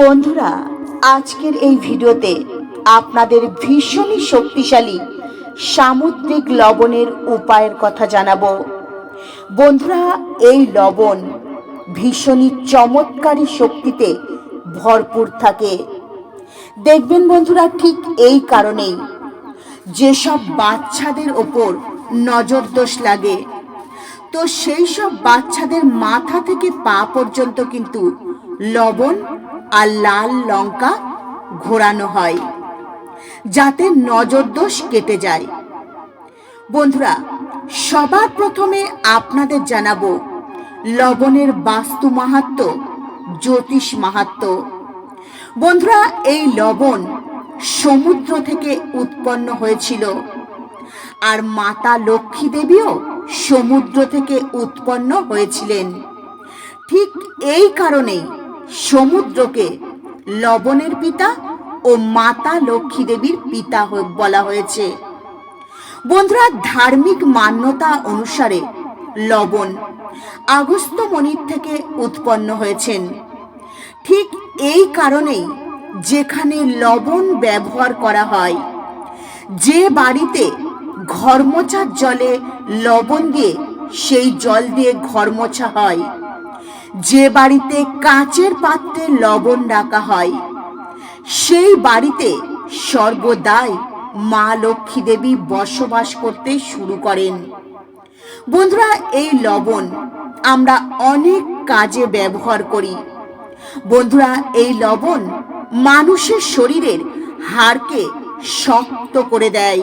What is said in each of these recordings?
বন্ধুরা, আজকের এই ভিডিওতে আপনাদের ভীষণই শক্তিশালী সামুদ্রিক লবণের উপায়ের কথা জানাব। বন্ধুরা, এই লবণ ভীষণই চমৎকারী শক্তিতে ভরপুর থাকে। দেখবেন বন্ধুরা, ঠিক এই কারণেই যেসব বাচ্চাদের ওপর নজর দোষ লাগে তো সেই সব বাচ্চাদের মাথা থেকে পা পর্যন্ত কিন্তু লবণ আর লাল লঙ্কা ঘোরানো হয়, যাতে নজর দোষ কেটে যায়। বন্ধুরা, সবার প্রথমে আপনাদের জানাব লবণের বাস্তু মাহাত্ম, জ্যোতিষ মাহাত্ম। বন্ধুরা, এই লবণ সমুদ্র থেকে উৎপন্ন হয়েছিল। আর মাতা লক্ষ্মী দেবীও সমুদ্র থেকে উৎপন্ন হয়েছিলেন। ঠিক এই কারণেই সমুদ্রকে লবণের পিতা ও মাতা লক্ষ্মী দেবীর পিতা বলা হয়েছে। বন্ধুরা, ধার্মিক মান্যতা অনুসারে লবণ আগস্ত মনির থেকে উৎপন্ন হয়েছেন। ঠিক এই কারণেই যেখানে লবণ ব্যবহার করা হয়, যে বাড়িতে ঘর মোছার জলে লবণ দিয়ে, সেই জল দিয়ে ঘর মোছা হয়। যে বাড়িতে কাঁচের পাত্রে লবণ রাখা হয়, সেই বাড়িতে সর্বদাই মা লক্ষ্মী দেবী বসবাস করতে শুরু করেন। বন্ধুরা, এই লবণ আমরা অনেক কাজে ব্যবহার করি। বন্ধুরা, এই লবণ মানুষের শরীরের হাড়কে শক্ত করে দেয়।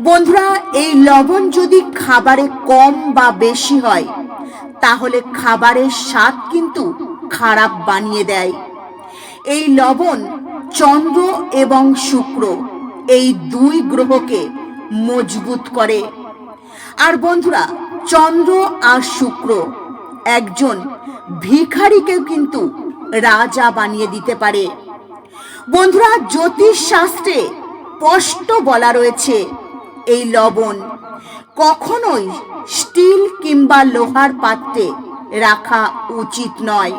বন্ধুরা, এই লবণ যদি খাবারে কম বা বেশি হয়, তাহলে খাবারের স্বাদ কিন্তু খারাপ বানিয়ে দেয়। এই লবণ চন্দ্র এবং শুক্র, এই দুই গ্রহকে মজবুত করে। আর বন্ধুরা, চন্দ্র আর শুক্র একজন ভিখারিকেও কিন্তু রাজা বানিয়ে দিতে পারে। বন্ধুরা জ্যোতিষ শাস্ত্রে স্পষ্ট বলা রয়েছে এই লবণ। কখনোই স্টিল কিংবা লোহার পাত্রে রাখা উচিত নয়।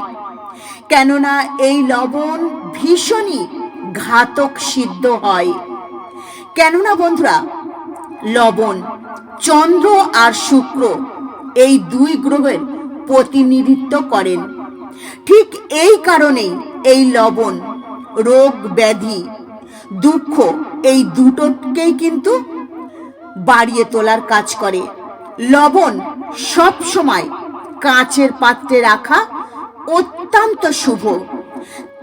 কেননা এই লবণ ভীষণই ঘাতক সিদ্ধ হয়। কেননা বন্ধুরা, লবণ, চন্দ্র আর শুক্র এই দুই গ্রহের প্রতিনিধিত্ব করেন। ঠিক এই কারণেই এই লবণ, রোগ, ব্যাধি, দুঃখ এই দুটোকেই কিন্তু বাড়িয়ে তোলার কাজ করে। লবণ সব সময় কাঁচের পাত্রে রাখা অত্যন্ত শুভ।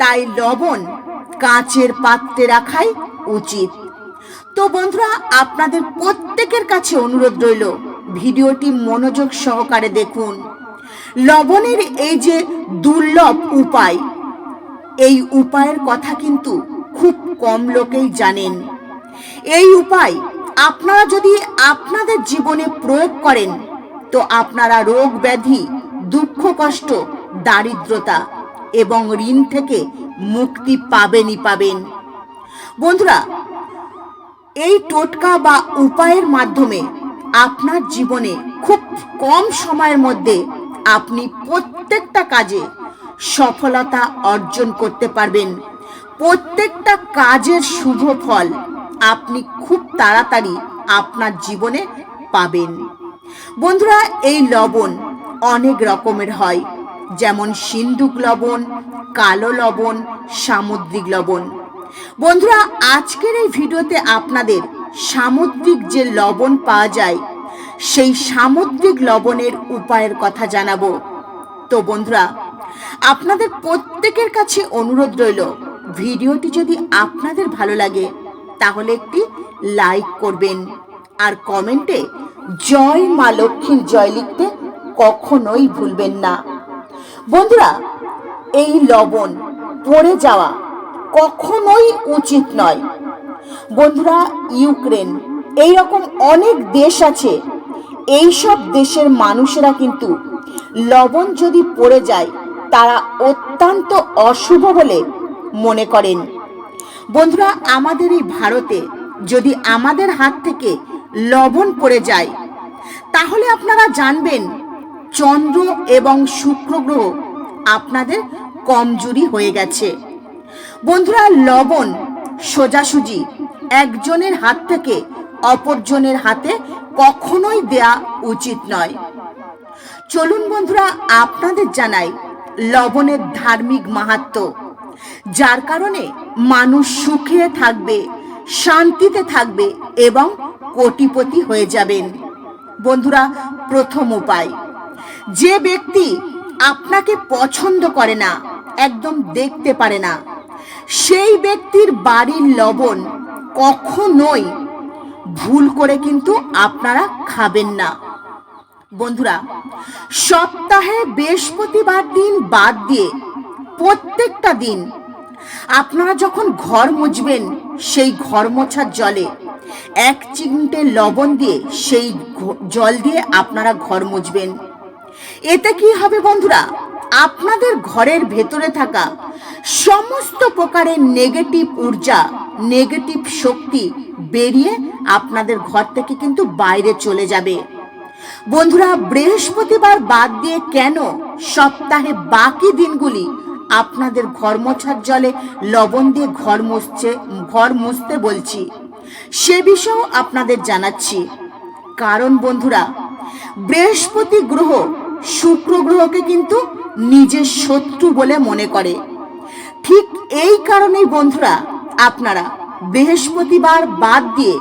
তাই লবণ কাঁচের পাত্রে রাখাই উচিত। তো বন্ধুরা, আপনাদের প্রত্যেকের কাছে অনুরোধ রইল, ভিডিওটি মনোযোগ সহকারে দেখুন। লবণের এই যে দুর্লভ উপায়, এই উপায়ের কথা কিন্তু খুব কম লোকেই জানেন। এই উপায় আপনারা যদি আপনাদের জীবনে প্রয়োগ করেন, তো আপনারা রোগ ব্যাধি, দুঃখ কষ্ট, দারিদ্রতা এবং ঋণ থেকে মুক্তি পাবেনই পাবেন। বন্ধুরা, এই টোটকা বা উপায়ের মাধ্যমে আপনার জীবনে খুব কম সময়ের মধ্যে আপনি প্রত্যেকটা কাজে সফলতা অর্জন করতে পারবেন। প্রত্যেকটা কাজের শুভ ফল আপনি খুব তাড়াতাড়ি আপনার জীবনে পাবেন। বন্ধুরা, এই লবণ অনেক রকমের হয়, যেমন সিন্ধুক লবণ, কালো লবণ, সামুদ্রিক লবণ। বন্ধুরা, আজকের এই ভিডিওতে আপনাদের সামুদ্রিক যে লবণ পাওয়া যায়, সেই সামুদ্রিক লবণের উপায়ের কথা জানাব। তো বন্ধুরা, আপনাদের প্রত্যেকের কাছে অনুরোধ রইল, ভিডিওটি যদি আপনাদের ভালো লাগে তাহলে একটি লাইক করবেন। আর কমেন্টে জয় মা লক্ষ্মীর জয় লিখতে কখনোই ভুলবেন না। বন্ধুরা, এই লবণ পড়ে যাওয়া কখনোই উচিত নয়। বন্ধুরা, ইউক্রেন এই রকম অনেক দেশ আছে এই সব দেশের মানুষেরা কিন্তু লবণ যদি পড়ে যায়, তারা অত্যন্ত অশুভ বলে মনে করেন। বন্ধুরা আমাদের এই ভারতে যদি আমাদের হাত থেকে লবণ পড়ে যায়, তাহলে আপনারা জানবেন চন্দ্র এবং শুক্র গ্রহ আপনাদের কমজোরি হয়ে গেছে। বন্ধুরা, লবণ সোজাসুজি একজনের হাত থেকে অপরজনের হাতে কখনোই দেয়া উচিত নয়। চলুন বন্ধুরা, আপনাদের জানাই লবণের ধার্মিক মাহাত্ম। যার কারণে মানুষ সুখে থাকবে, শান্তিতে থাকবে এবং কোটিপতি হয়ে যাবেন। বন্ধুরা, প্রথম উপায়, যে ব্যক্তি আপনাকে পছন্দ করে না, একদম দেখতে পারে না, সেই ব্যক্তির বাড়ির লবণ কখনোই ভুল করে কিন্তু আপনারা খাবেন না। বন্ধুরা, সপ্তাহে বৃহস্পতিবার দিন বাদ দিয়ে প্রত্যেকটা দিন আপনারা যখন ঘর মুছবেন, সেই ঘর মোছার জলে এক চিমটে লবণ দিয়ে সেই জল দিয়ে আপনারা ঘর মুছবেন। এতে কি হবে বন্ধুরা? আপনাদের ঘরের ভেতরে থাকা সমস্ত প্রকারের নেগেটিভ ঊর্জা নেগেটিভ শক্তি বেরিয়ে আপনাদের ঘর থেকে কিন্তু বাইরে চলে যাবে। বন্ধুরা, বৃহস্পতিবার বাদ দিয়ে কেন সপ্তাহে বাকি দিনগুলি আপনাদের ঘর মোছার জলে লবণ দিয়ে ঘর মুছছে, ঘর মুছতে বলছি। সে বিষয়েও আপনাদের জানাচ্ছি। কারণ বন্ধুরা, বৃহস্পতি গ্রহ শুক্র গ্রহকে কিন্তু নিজের শত্রু বলে মনে করে। ঠিক এই কারণেই বন্ধুরা, আপনারা বৃহস্পতিবার বাদ দিয়ে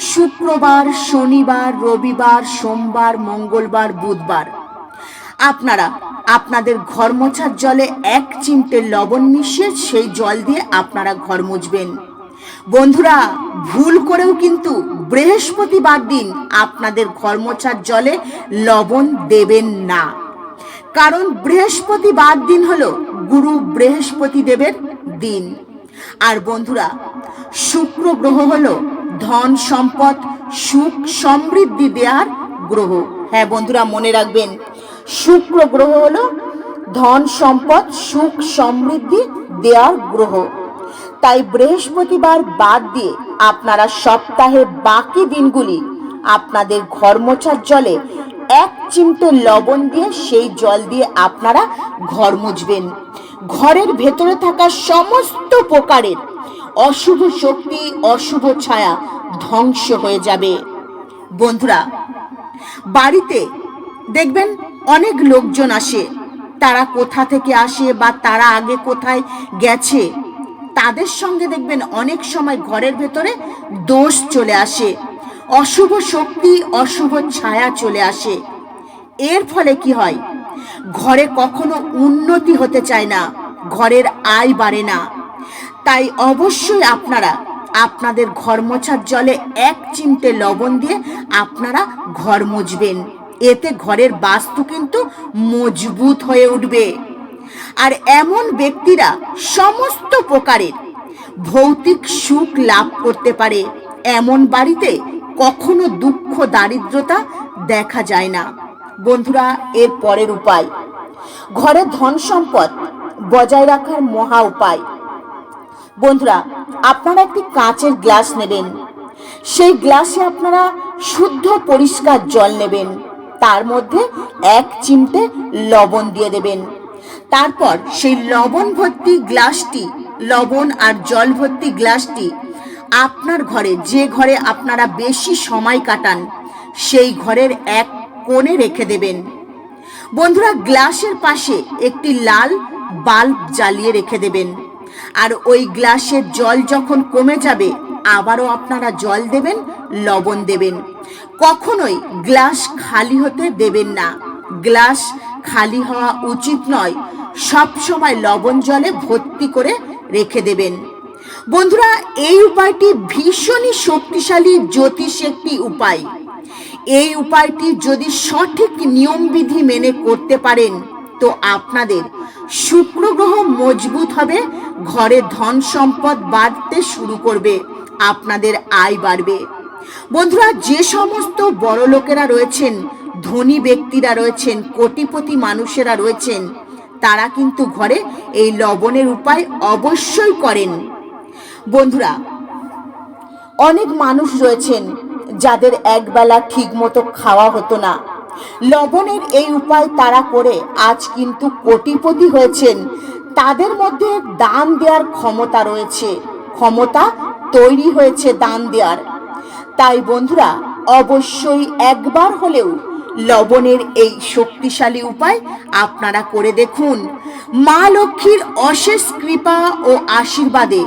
শুক্রবার, শনিবার, রবিবার, সোমবার, মঙ্গলবার, বুধবার আপনারা। আপনাদের ঘর মোছার জলে এক চিমটে লবণ মিশিয়ে সেই জল দিয়ে আপনারা ঘর মুছবেন। বন্ধুরা, ভুল করেও কিন্তু বৃহস্পতিবার দিন আপনাদের ঘর মোছার জলে লবণ দেবেন না। কারণ বৃহস্পতিবার দিন হলো গুরু বৃহস্পতি দেবের দিন। আর বন্ধুরা, শুক্র গ্রহ হলো ধন সম্পদ, সুখ সমৃদ্ধি দেওয়ার গ্রহ। হ্যাঁ বন্ধুরা, মনে রাখবেন শুক্র গ্রহ হলো ধন সম্পদ, সুখ সমৃদ্ধি দেওয়ার গ্রহ। তাই বৃহস্পতিবার বাদ দিয়ে আপনারা সপ্তাহে বাকি দিনগুলি আপনাদের ঘর মোছার জলে এক চিমটে লবণ দিয়ে সেই জল দিয়ে আপনারা ঘর মুছবেন। ঘরের ভেতরে থাকা সমস্ত প্রকারের অশুভ শক্তি, অশুভ ছায়া ধ্বংস হয়ে যাবে। বন্ধুরা, বাড়িতে দেখবেন অনেক লোকজন আসে। তারা কোথা থেকে আসে বা তারা আগে কোথায় গেছে, তাদের সঙ্গে দেখবেন অনেক সময় ঘরের ভেতরে দোষ চলে আসে। অশুভ শক্তি, অশুভ ছায়া চলে আসে। এর ফলে কি হয়? ঘরে কখনো উন্নতি হতে চায় না, ঘরের আয় বাড়ে না। তাই অবশ্যই আপনারা, আপনাদের ঘর মোছার জলে এক চিমটে লবণ দিয়ে আপনারা ঘর মুছবেন। এতে ঘরের বাস্তু কিন্তু মজবুত হয়ে উঠবে। আর এমন ব্যক্তিরা সমস্ত প্রকারের ভৌতিক সুখ লাভ করতে পারে। এমন বাড়িতে কখনো দুঃখ, দারিদ্রতা দেখা যায় না। বন্ধুরা, এর পরের উপায়। ঘরে ধন সম্পদ বজায় রাখার মহা উপায়। বন্ধুরা, আপনারা একটি কাঁচের গ্লাস নেবেন। সেই গ্লাসে আপনারা শুদ্ধ পরিষ্কার জল নেবেন। তার মধ্যে এক চিমটে লবণ দিয়ে দেবেন। তারপর সেই লবণ ভর্তি গ্লাসটি, লবণ আর জল ভর্তি গ্লাসটি আপনার ঘরে, যে ঘরে আপনারা বেশি সময় কাটান, সেই ঘরের এক কোণে রেখে দেবেন। বন্ধুরা, গ্লাসের পাশে একটি লাল বাল্ব জ্বালিয়ে রেখে দেবেন। আর ওই গ্লাসের জল যখন কমে যাবে আবারও আপনারা জল দেবেন, লবণ দেবেন। কখনোই গ্লাস খালি হতে দেবেন না। গ্লাস খালি হওয়া উচিত নয়। সব সময় লবণ জলে ভর্তি করে রেখে দেবেন। বন্ধুরা, এই উপায়টি ভীষণই শক্তিশালী জ্যোতিষ একটি উপায়। এই উপায়টি যদি সঠিক নিয়মবিধি মেনে করতে পারেন, তো আপনাদের শুক্র গ্রহ মজবুত হবে, ঘরে ধন সম্পদ বাড়তে শুরু করবে। আপনাদের আয় বাড়বে। বন্ধুরা, যে সমস্ত বড় লোকেরা রয়েছেন, ধনী ব্যক্তিরা রয়েছেন, কোটিপতি মানুষেরা রয়েছেন, তারা কিন্তু ঘরে এই লবণের উপায় অবশ্যই করেন। বন্ধুরা, অনেক মানুষ রয়েছেন যাদের একবেলা ঠিক মতো খাওয়া হতো না। লবণের এই উপায় তারা করে আজ কিন্তু কোটিপতি হয়েছেন। তাদের মধ্যে দান দেওয়ার ক্ষমতা রয়েছে। ক্ষমতা তৈরি হয়েছে দান দেওয়ার তাই বন্ধুরা, অবশ্যই একবার হলেও লবণের এই শক্তিশালী উপায় আপনারা করে দেখুন। মা লক্ষ্মীর অশেষ কৃপা ও আশীর্বাদে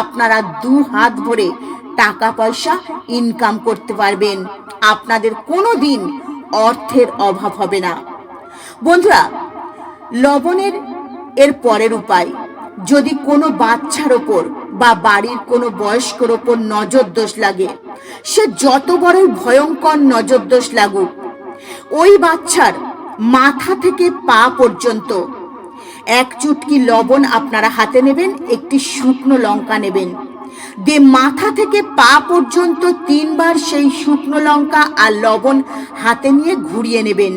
আপনারা দু হাত ভরে টাকা পয়সা ইনকাম করতে পারবেন। আপনাদের কোনো দিন অর্থের অভাব হবে না। বন্ধুরা, লবণের এর পরের উপায়, যদি কোনো বাচ্চার ওপর বা বাড়ির কোনো বয়স্কর ওপর নজর দোষ লাগে। সে যত বড় ভয়ঙ্কর নজর দোষ লাগুক, ওই বাচ্চার মাথা থেকে পা পর্যন্ত এক চুটকি লবণ আপনারা হাতে নেবেন, একটি শুকনো লঙ্কা নেবেন। দিয়ে মাথা থেকে পা পর্যন্ত তিনবার সেই শুকনো লঙ্কা আর লবণ হাতে নিয়ে ঘুরিয়ে নেবেন।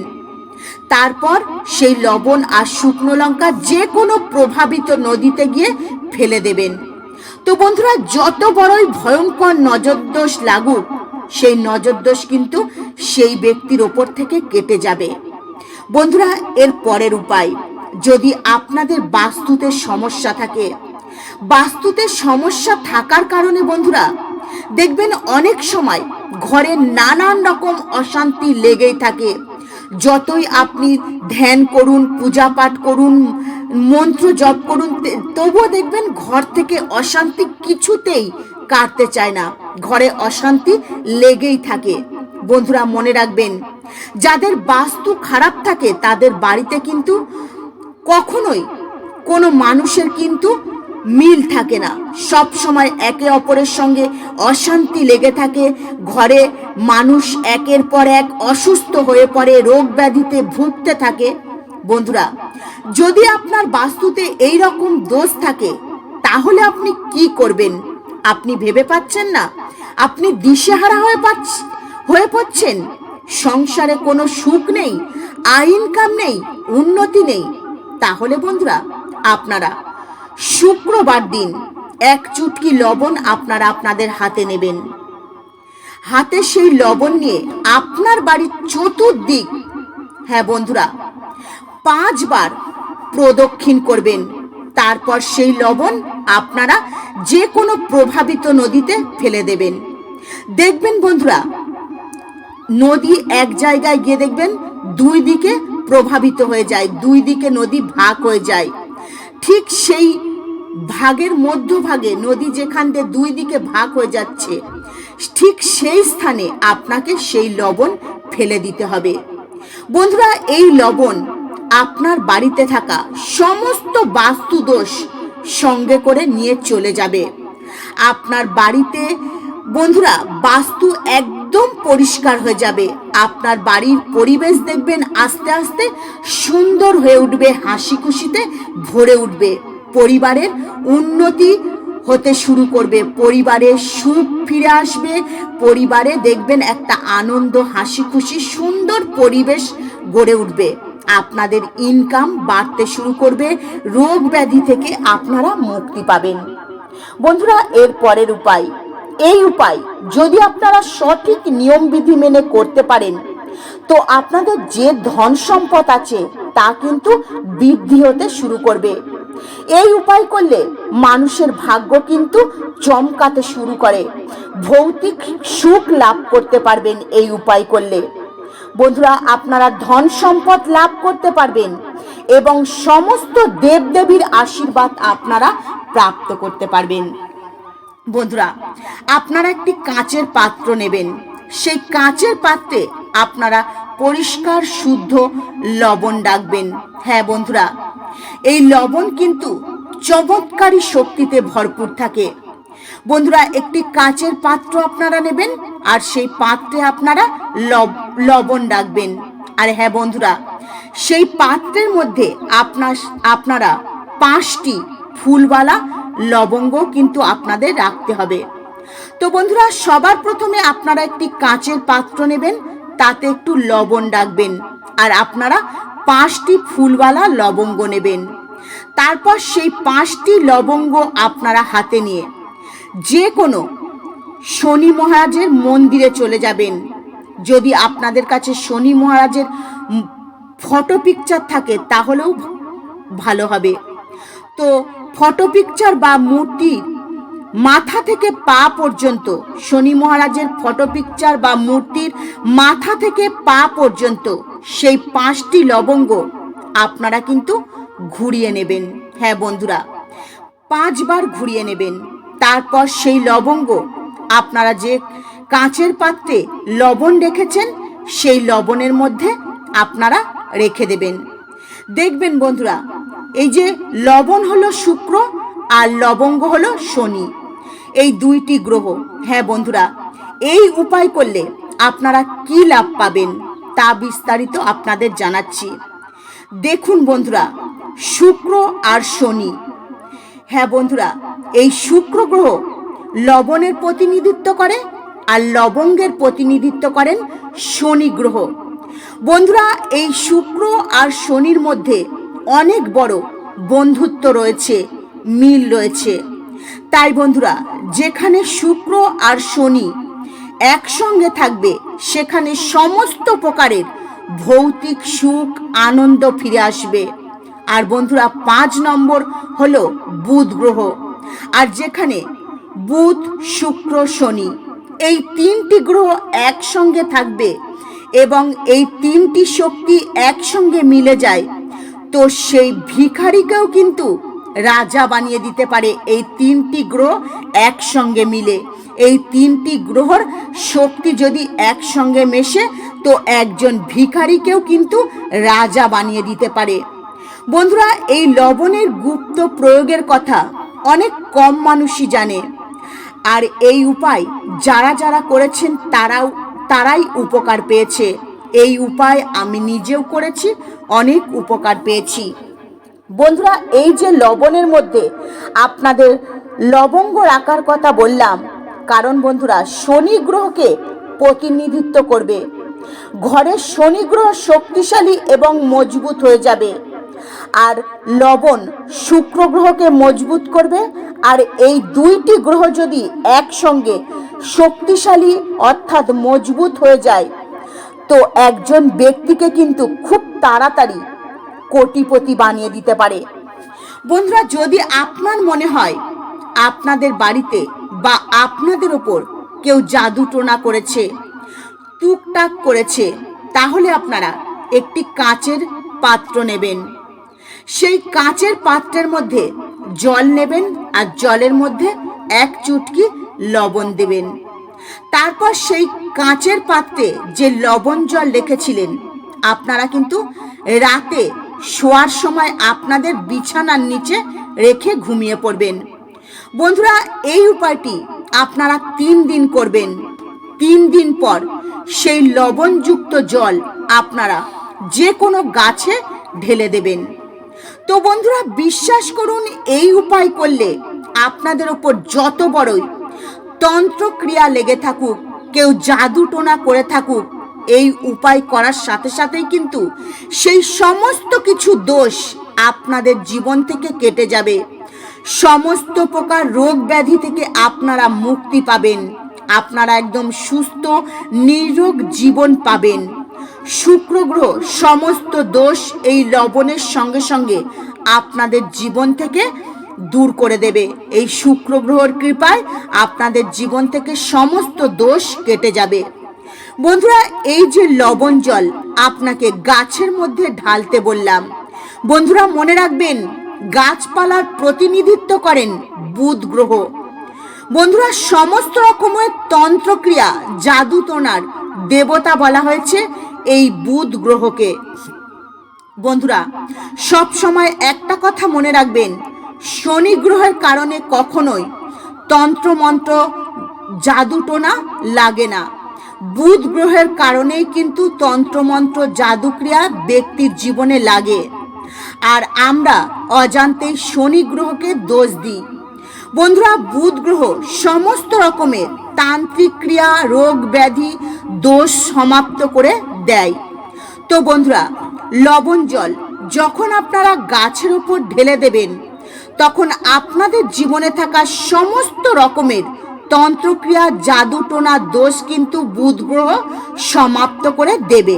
তারপর সেই লবণ আর শুকনো লঙ্কা যে কোনো প্রভাবিত নদীতে গিয়ে ফেলে দেবেন। তো বন্ধুরা, যত বড়ই ভয়ঙ্কর নজরদোষ লাগুক, সেই নজরদোষ কিন্তু সেই ব্যক্তির ওপর থেকে কেটে যাবে। বন্ধুরা, এর পরের উপায়, যদি আপনাদের বাস্তুতে সমস্যা থাকে, বাস্তুতে সমস্যা থাকার কারণে বন্ধুরা, দেখবেন অনেক সময় ঘরে নানান রকম অশান্তি লেগেই থাকে। যতই আপনি ধ্যান করুন, পূজা পাঠ করুন, মন্ত্র জপ করুন তবুও দেখবেন ঘর থেকে অশান্তি কিছুতেই কাটতে চায় না। ঘরে অশান্তি লেগেই থাকে। বন্ধুরা, মনে রাখবেন, যাদের বাস্তু খারাপ থাকে, তাদের বাড়িতে কিন্তু কখনোই কোনো মানুষের কিন্তু মিল থাকে না। সব সময় একে অপরের সঙ্গে অশান্তি লেগে থাকে। ঘরে মানুষ একের পর এক অসুস্থ হয়ে পড়ে, রোগ ব্যাধিতে ভুগতে থাকে। বন্ধুরা, যদি আপনার বাস্তুতে এই রকম দোষ থাকে, তাহলে আপনি কি করবেন? আপনি ভেবে পাচ্ছেন না? আপনি দিশেহারা হয়ে পাচ্ছ, হয়ে পড়ছেন? সংসারে কোনো সুখ নেই আইনকাম নেই, উন্নতি নেই। তাহলে বন্ধুরা, আপনারা শুক্রবার দিন এক চুটকি লবণ আপনারা আপনাদের হাতে নেবেন। হাতে সেই লবণ নিয়ে আপনার বাড়ির চতুর্দিক হ্যাঁ বন্ধুরা, পাঁচবার প্রদক্ষিণ করবেন। তারপর সেই লবণ আপনারা যে কোনো প্রভাবিত নদীতে ফেলে দেবেন। দেখবেন বন্ধুরা, নদী এক জায়গায় গিয়ে দেখবেন দুই দিকে প্রভাবিত হয়ে যায়, দুই দিকে নদী ভাগ হয়ে যায়। ঠিক সেই ভাগের মধ্যভাগে নদী যেখান দিয়ে দুই দিকে ভাগ হয়ে যাচ্ছে, ঠিক সেই স্থানে আপনাকে সেই লবণ ফেলে দিতে হবে। বন্ধুরা, এই লবণ আপনার বাড়িতে থাকা সমস্ত বাস্তু দোষ সঙ্গে করে নিয়ে চলে যাবে। আপনার বাড়িতে, বন্ধুরা, বাস্তু একদম পরিষ্কার হয়ে যাবে। আপনার বাড়ির পরিবেশ দেখবেন আস্তে আস্তে সুন্দর হয়ে উঠবে হাসি খুশিতে ভরে উঠবে। পরিবারের উন্নতি হতে শুরু করবে, পরিবারে সুখ ফিরে আসবে, পরিবারে দেখবেন একটা আনন্দ হাসি খুশি সুন্দর পরিবেশ গড়ে উঠবে। আপনাদের ইনকাম বাড়তে শুরু করবে, রোগ ব্যাধি থেকে আপনারা মুক্তি পাবেন। বন্ধুরা, এর পরের উপায়। এই উপায়, যদি আপনারা সঠিক নিয়মবিধি মেনে করতে পারেন, তো আপনাদের যে ধন সম্পদ আছে, তা কিন্তু বৃদ্ধি হতে শুরু করবে। এই উপায় করলে মানুষের ভাগ্য কিন্তু চমকাতে শুরু করে। ভৌতিক সুখ লাভ করতে পারবেন এই উপায় করলে। বন্ধুরা, আপনারা ধন সম্পদ লাভ করতে পারবেন এবং সমস্ত দেবদেবীর আশীর্বাদ আপনারা প্রাপ্ত করতে পারবেন। বন্ধুরা, আপনারা একটি কাঁচের পাত্র নেবেন। সেই কাঁচের পাত্রে আপনারা পরিষ্কার, শুদ্ধ লবণ ডাকবেন। হ্যাঁ বন্ধুরা, এই লবণ কিন্তু চমৎকারী শক্তিতে ভরপুর থাকে। বন্ধুরা, একটি কাঁচের পাত্র আপনারা নেবেন আর সেই পাত্রে আপনারা লবণ ডাকবেন। আর হ্যাঁ বন্ধুরা, সেই পাত্রের মধ্যে আপনার আপনারা পাঁচটি ফুলওয়ালা লবঙ্গ কিন্তু আপনাদের রাখতে হবে। তো বন্ধুরা, সবার প্রথমে আপনারা একটি কাঁচের পাত্র নেবেন, তাতে একটু লবণ রাখবেন আর আপনারা পাঁচটি ফুলওয়ালা লবঙ্গ নেবেন। তারপর সেই পাঁচটি লবঙ্গ আপনারা হাতে নিয়ে যে কোনো শনি মহারাজের মন্দিরে চলে যাবেন। যদি আপনাদের কাছে শনি মহারাজের ফটো পিকচার থাকে, তাহলেও ভালো হবে। তো ফটো পিকচার বা মূর্তির মাথা থেকে পা পর্যন্ত, শনি মহারাজের ফটো পিকচার বা মূর্তির মাথা থেকে পা পর্যন্ত সেই পাঁচটি লবঙ্গ আপনারা কিন্তু ঘুরিয়ে নেবেন। হ্যাঁ বন্ধুরা, পাঁচবার ঘুরিয়ে নেবেন। তারপর সেই লবঙ্গ, আপনারা যে কাঁচের পাত্রে লবণ রেখেছেন, সেই লবণের মধ্যে আপনারা রেখে দেবেন। দেখবেন বন্ধুরা এই যে লবণ হলো শুক্র আর লবঙ্গ হলো শনি। এই দুইটি গ্রহ হ্যাঁ বন্ধুরা, এই উপায় করলে আপনারা কি লাভ পাবেন তা বিস্তারিত আপনাদের জানাচ্ছি। দেখুন বন্ধুরা, শুক্র আর শনি। হ্যাঁ বন্ধুরা, এই শুক্র গ্রহ লবণের প্রতিনিধিত্ব করে আর লবঙ্গের প্রতিনিধিত্ব করেন শনি গ্রহ। বন্ধুরা, এই শুক্র আর শনির মধ্যে অনেক বড় বন্ধুত্ব রয়েছে, মিল রয়েছে। তাই বন্ধুরা, যেখানে শুক্র আর শনি একসঙ্গে থাকবে, সেখানে সমস্ত প্রকারের ভৌতিক সুখ, আনন্দ ফিরে আসবে। আর বন্ধুরা, পাঁচ নম্বর হলো বুধ গ্রহ। আর যেখানে বুধ, শুক্র, শনি, এই তিনটি গ্রহ একসঙ্গে থাকবে এবং এই তিনটি শক্তি একসঙ্গে মিলে যায় তো সেই ভিখারিকেও কিন্তু রাজা বানিয়ে দিতে পারে। এই তিনটি গ্রহ একসঙ্গে মিলে। এই তিনটি গ্রহর শক্তি যদি একসঙ্গে মেশে, তো একজন ভিখারিকেও কিন্তু রাজা বানিয়ে দিতে পারে। বন্ধুরা, এই লবণের গুপ্ত প্রয়োগের কথা অনেক কম মানুষই জানে। আর এই উপায় যারা যারা করেছেন, তারাও, তারাই উপকার পেয়েছে। এই উপায় আমি নিজেও করেছি, অনেক উপকার পেয়েছি। বন্ধুরা, এই যে লবণের মধ্যে আপনাদের লবঙ্গ রাখার কথা বললাম, কারণ বন্ধুরা, শনি গ্রহকে প্রতিনিধিত্ব করবে। ঘরের শনি গ্রহ শক্তিশালী এবং মজবুত হয়ে যাবে। আর লবণ শুক্র গ্রহকে মজবুত করবে। আর এই দুইটি গ্রহ যদি একসঙ্গে শক্তিশালী অর্থাৎ মজবুত হয়ে যায় তো একজন ব্যক্তিকে কিন্তু খুব তাড়াতাড়ি কোটিপতি বানিয়ে দিতে পারে। বন্ধুরা, যদি আপনার মনে হয় আপনাদের বাড়িতে বা আপনাদের ওপর কেউ জাদু টোনা করেছে, টুকটাক করেছে, তাহলে আপনারা একটি কাচের পাত্র নেবেন। সেই কাচের পাত্রের মধ্যে জল নেবেন আর জলের মধ্যে এক চুটকি লবণ দেবেন। তারপর সেই কাঁচের পাত্রে যে লবণ জল রেখেছিলেন, আপনারা কিন্তু রাতে শোয়ার সময় আপনাদের বিছানার নিচে রেখে ঘুমিয়ে পড়বেন। বন্ধুরা, এই উপায়টি আপনারা তিন দিন করবেন। তিন দিন পর সেই লবণযুক্ত জল আপনারা যে কোনো গাছে ঢেলে দেবেন। তো বন্ধুরা, বিশ্বাস করুন, এই উপায় করলে আপনাদের ওপর যত বড়ই তন্ত্রক্রিয়া লেগে থাকুক, কেউ জাদু টোনা করে থাকুক, এই উপায় করার সাথে সাথেই কিন্তু সেই সমস্ত কিছু দোষ আপনাদের জীবন থেকে কেটে যাবে। সমস্ত প্রকার রোগ ব্যাধি থেকে আপনারা মুক্তি পাবেন। আপনারা একদম সুস্থ, নিরোগ জীবন পাবেন। শুক্র গ্রহ সমস্ত দোষ এই লবণের সঙ্গে সঙ্গে আপনাদের জীবন থেকে দূর করে দেবে। এই শুক্র গ্রহর কৃপায় আপনাদের জীবন থেকে সমস্ত দোষ কেটে যাবে। বন্ধুরা, এই যে লবণ জল আপনাকে গাছের মধ্যে ঢালতে বললাম। বন্ধুরা, মনে রাখবেন, গাছপালার প্রতিনিধিত্ব করেন বুধ গ্রহ। বন্ধুরা, সমস্ত রকমের তন্ত্রক্রিয়া জাদু তোনার দেবতা বলা হয়েছে এই বুধ গ্রহকে। বন্ধুরা সব সময় একটা কথা মনে রাখবেন শনি গ্রহের কারণে কখনোই তন্ত্রমন্ত্র জাদুটোনা লাগে না। বুধ গ্রহের কারণেই কিন্তু তন্ত্রমন্ত্র জাদুক্রিয়া ব্যক্তির জীবনে লাগে। আর আমরা অজান্তেই শনি গ্রহকে দোষ দিই। বন্ধুরা বুধ গ্রহ সমস্ত রকমের তান্ত্রিক ক্রিয়া, রোগ ব্যাধি, দোষ সমাপ্ত করে দেয়। তো বন্ধুরা, লবণ জল যখন আপনারা গাছের উপর ঢেলে দেবেন তখন আপনাদের জীবনে থাকা সমস্ত রকমের তন্ত্রক্রিয়া জাদু টোনা দোষ কিন্তু বুধ গ্রহ সমাপ্ত করে দেবে,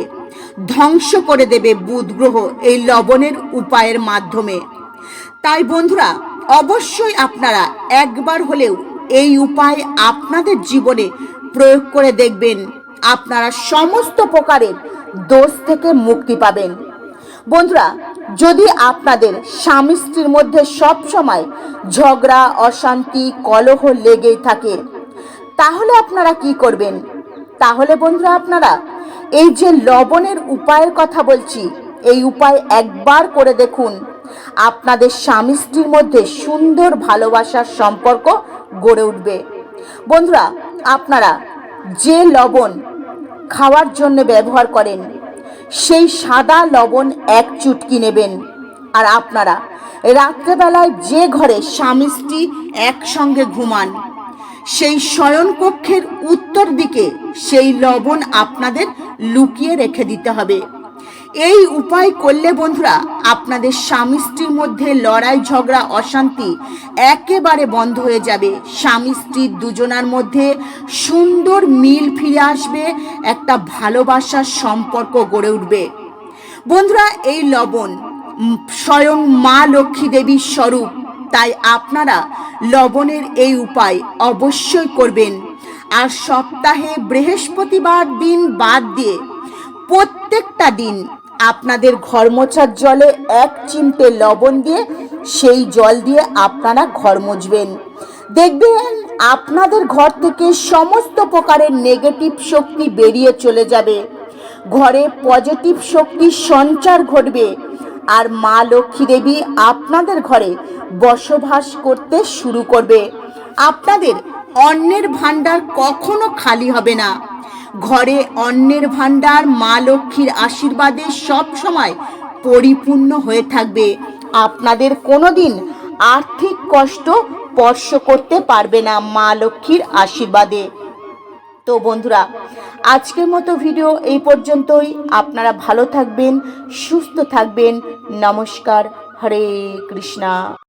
ধ্বংস করে দেবে বুধ গ্রহ এই লবণের উপায়ের মাধ্যমে। তাই বন্ধুরা, অবশ্যই আপনারা একবার হলেও এই উপায় আপনাদের জীবনে প্রয়োগ করে দেখবেন, আপনারা সমস্ত প্রকারের দোষ থেকে মুক্তি পাবেন। বন্ধুরা যদি আপনাদের স্বামী স্ত্রীর মধ্যে সব সময় ঝগড়া, অশান্তি, কলহ লেগেই থাকে, তাহলে আপনারা কি করবেন? তাহলে বন্ধুরা আপনারা এই যে লবণের উপায়ের কথা বলছি, এই উপায় একবার করে দেখুন। আপনাদের স্বামী স্ত্রীর মধ্যে সুন্দর ভালোবাসার সম্পর্ক গড়ে উঠবে। বন্ধুরা, আপনারা যে লবণ খাওয়ার জন্য ব্যবহার করেন সেই সাদা লবণ এক চুটকি নেবেন। আর আপনারা রাত্রেবেলায় যে ঘরে স্বামী স্ত্রী একসঙ্গে ঘুমান, সেই শয়নকক্ষের উত্তর দিকে সেই লবণ আপনাদের লুকিয়ে রেখে দিতে হবে। এই উপায় করলে বন্ধুরা, আপনাদের স্বামী স্ত্রীর মধ্যে লড়াই, ঝগড়া, অশান্তি একেবারে বন্ধ হয়ে যাবে। স্বামী স্ত্রীর দুজনার মধ্যে সুন্দর মিল ফিরে আসবে, একটা ভালোবাসার সম্পর্ক গড়ে উঠবে। বন্ধুরা, এই লবণ স্বয়ং মা লক্ষ্মী দেবীর স্বরূপ। তাই আপনারা লবণের এই উপায় অবশ্যই করবেন। আর সপ্তাহে বৃহস্পতিবার দিন বাদ দিয়ে প্রত্যেকটা দিন আপনাদের ঘর মোছার জলে এক চিমটে লবণ দিয়ে, সেই জল দিয়ে আপনারা ঘর মুছবেন। দেখবেন আপনাদের ঘর থেকে সমস্ত প্রকারের নেগেটিভ শক্তি বেরিয়ে চলে যাবে। ঘরে পজিটিভ শক্তির সঞ্চার ঘটবে। আর মা লক্ষ্মী দেবী আপনাদের ঘরে বসবাস করতে শুরু করবে। আপনাদের অন্যের ভাণ্ডার কখনো খালি হবে না। ঘরে অন্যের ভাণ্ডার, মা লক্ষ্মীর আশীর্বাদে সব সময় পরিপূর্ণ হয়ে থাকবে। আপনাদের কোনোদিন আর্থিক কষ্ট স্পর্শ করতে পারবে না মা লক্ষ্মীর আশীর্বাদে। তো বন্ধুরা, আজকের মতো ভিডিও এই পর্যন্তই। আপনারা ভালো থাকবেন, সুস্থ থাকবেন। নমস্কার, হরে কৃষ্ণা।